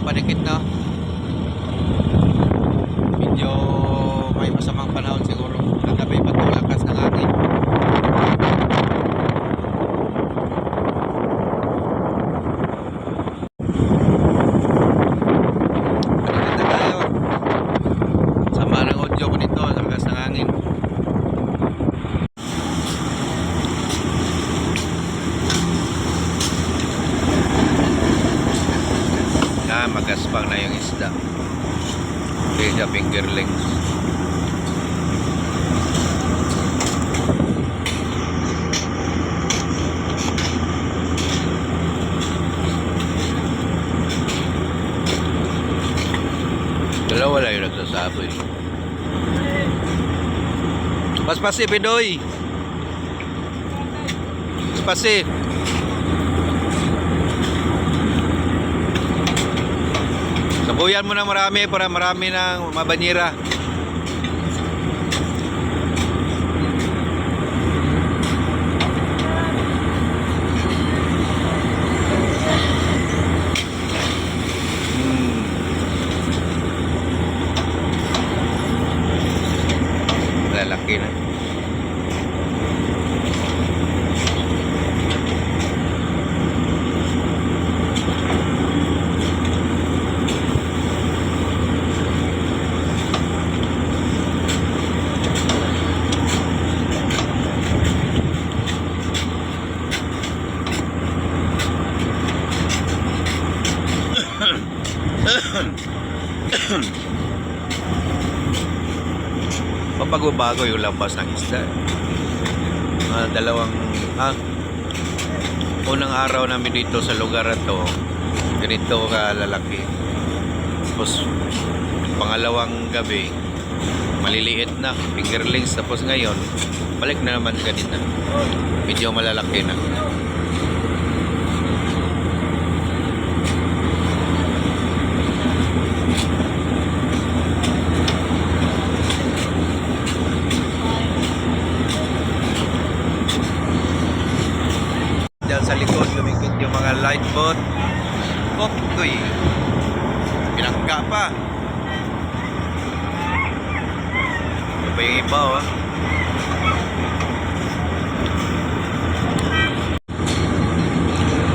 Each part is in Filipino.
isda padikit no. Medyo may masamang panahon siguro. Kagabi pa ito lakas ng hangin. Padikit na tayo. Sama ng audio ko nito sa lakas ng hangin. na magaspang na yung isda. Kaya fingerlings. Dalawa nagsasabi. Paspasi, Pidoy! Paspasi! Sabuyan mo na marami para marami ng mabanyira. Papago-bago yung labas ng isda. Mga dalawang, ah, unang araw namin dito sa lugar na to, ganito kalalaki. Tapos, pangalawang gabi, maliliit na, fingerlings. Tapos ngayon, balik na naman ganito. Medyo malalaki na. Diyan sa likod, lumikit yung light boat. Oh, ito'y pinangga pa. Ano ba yung iba, oh?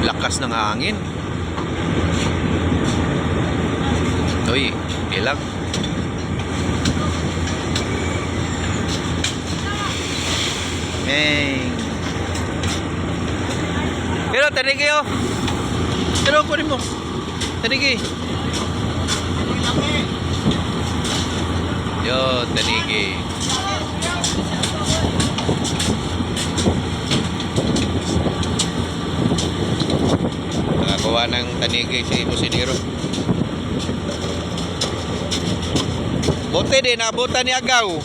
Lakas ng hangin. Uy, ilang. Hey. Pero tanigi oh. Pero kunin mo. Tanigi. Yo, tanigi. Nakakuha ng tanigi si Musiniro. Bote din, nabutan ni Agaw.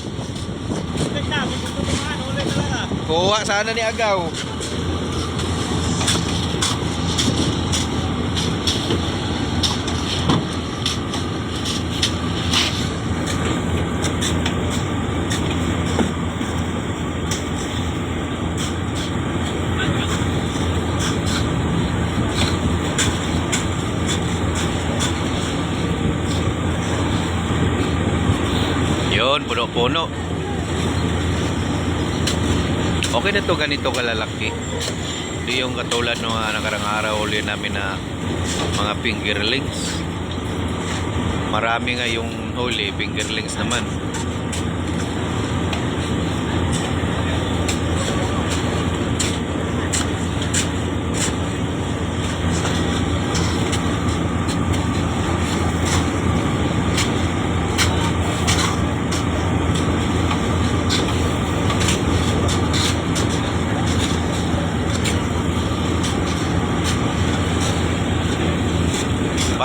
Kuha sana ni Agaw. Yun, puno-puno. Okay na to ganito kalalaki. Hindi yung katulad ng mga nakarang araw uli namin na mga fingerlings. Marami nga yung huli, fingerlings naman.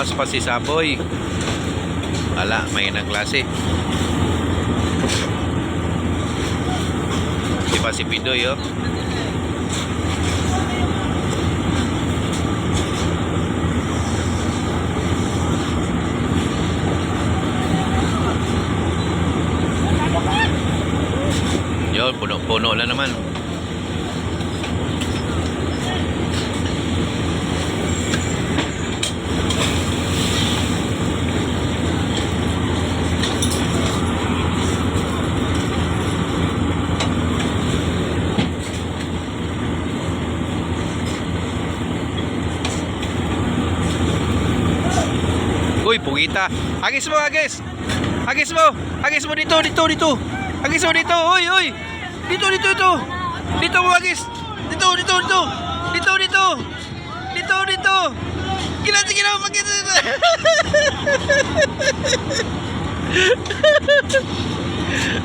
Pas pa si Saboy. Ala, may nang klase. Di pa si Pidoy, oh. Yun, puno-puno na naman. Pugita. Hagis mo, hagis. Hagis mo. Hagis mo dito, dito, dito. Hagis mo dito. Uy, uy. Dito, dito, dito. Dito mo hagis. Dito, dito, dito. Dito, dito. Dito, dito. Gila, gila, pagkita dito.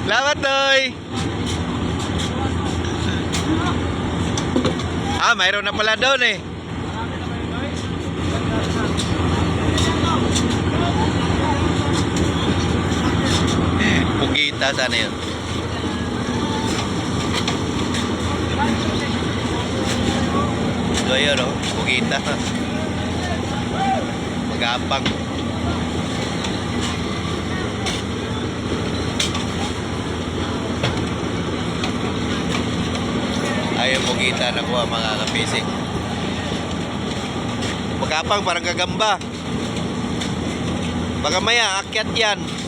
Lamat. Ah, mayroon na pala doon eh. Pugita sana yun. So yun o, pugita. Magapang. Ayaw pugita na kuha mga kapisik. Magapang parang gagamba. Baka maya, akyat yan.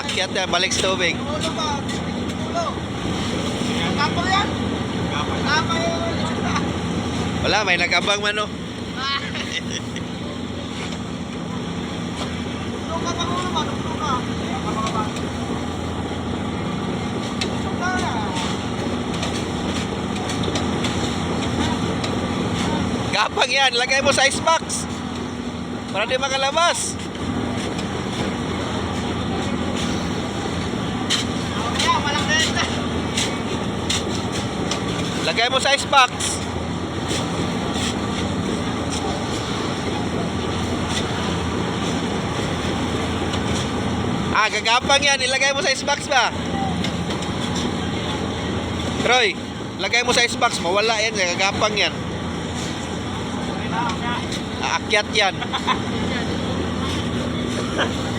Akyat yan, balik sa tubig. Kapag? Kapag. Wala, may nagabang man oh. Ulo ka pag ulo ba? Ulo ka. Ulo ka. Ulo ka. Gapang yan, lagay mo sa icebox. Para di makalabas. Kaya walang renta. Lagay mo sa icebox. Ah, gagapang yan. Ilagay mo sa icebox ba? Troy, lagay mo sa icebox. Mawala yan. Gagapang yan. Aakyat yan.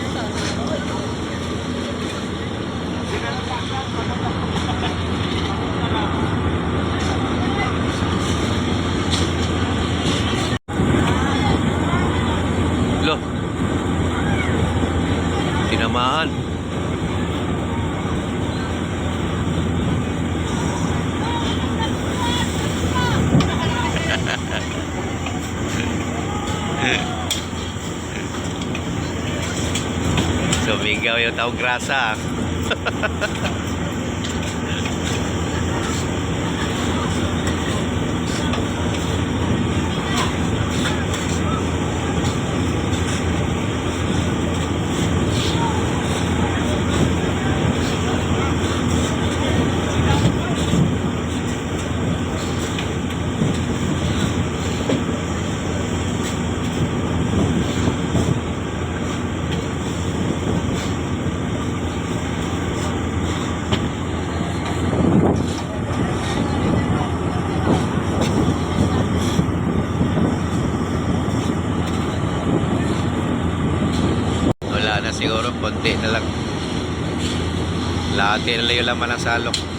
Tinamaan. Sumigaw yung taong grasa. Wala na siguro, konti na lang. Lahat na lang yung laman ng salok.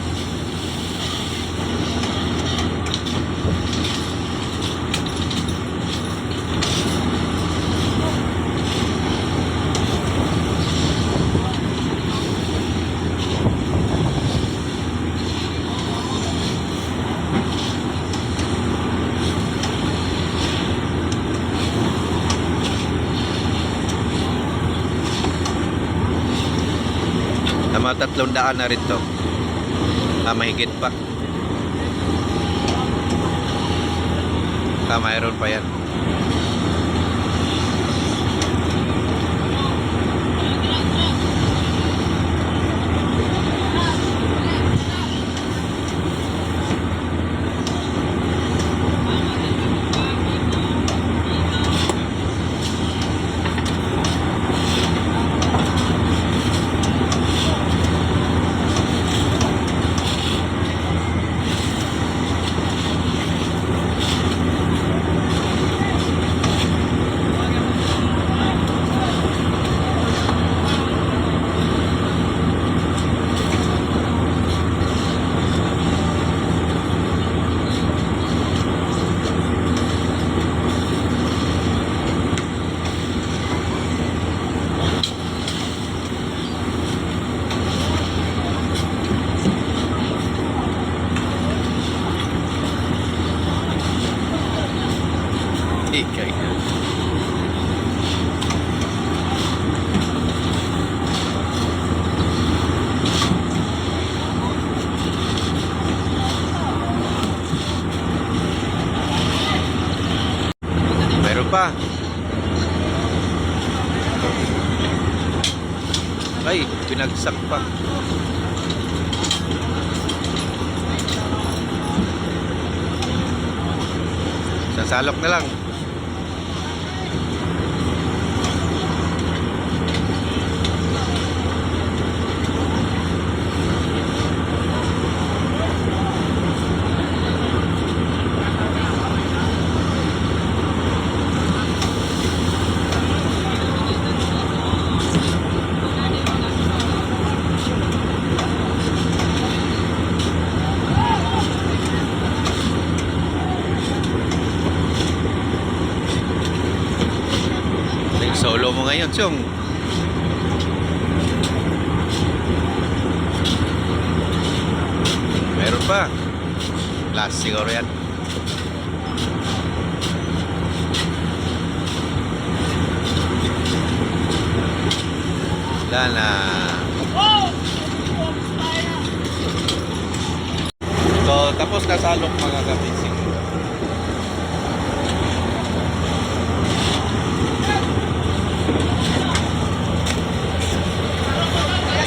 Tatlong daan na rin to ah, mahigit pa. Ah, mayroon pa yan pa. Ay, binagsak pa. Sasalok na lang. Yung solo mo ngayon, Chong. Meron pa. Last siguro yan. Wala na. So, tapos na salok mga kapising.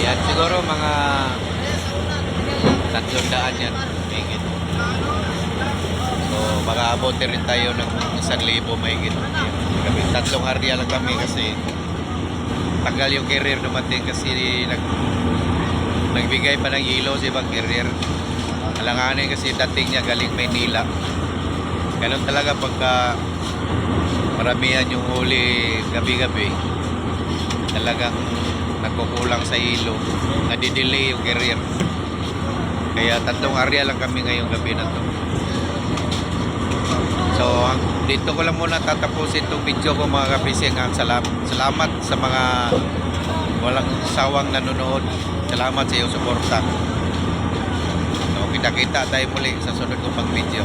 Ayan, siguro mga tatlong daan yan. Mahigit. So, makaabote rin tayo ng isang libo mahigit. Kami, tatlong area lang kami kasi tagal yung career dumating kasi nag, nagbigay pa ng ilaw si ibang career. Alanganin kasi dating niya galing Maynila. Ganun talaga pagka maramihan yung huli gabi-gabi talagang nagkukulang sa ilo nadidelay yung career kaya tatlong area lang kami ngayong gabi na to. So dito ko lang muna tatapusin itong video ko mga kapising salamat sa mga walang sawang nanonood. Salamat sa iyong suporta. So kita kita tayo muli sa sunod kong pag video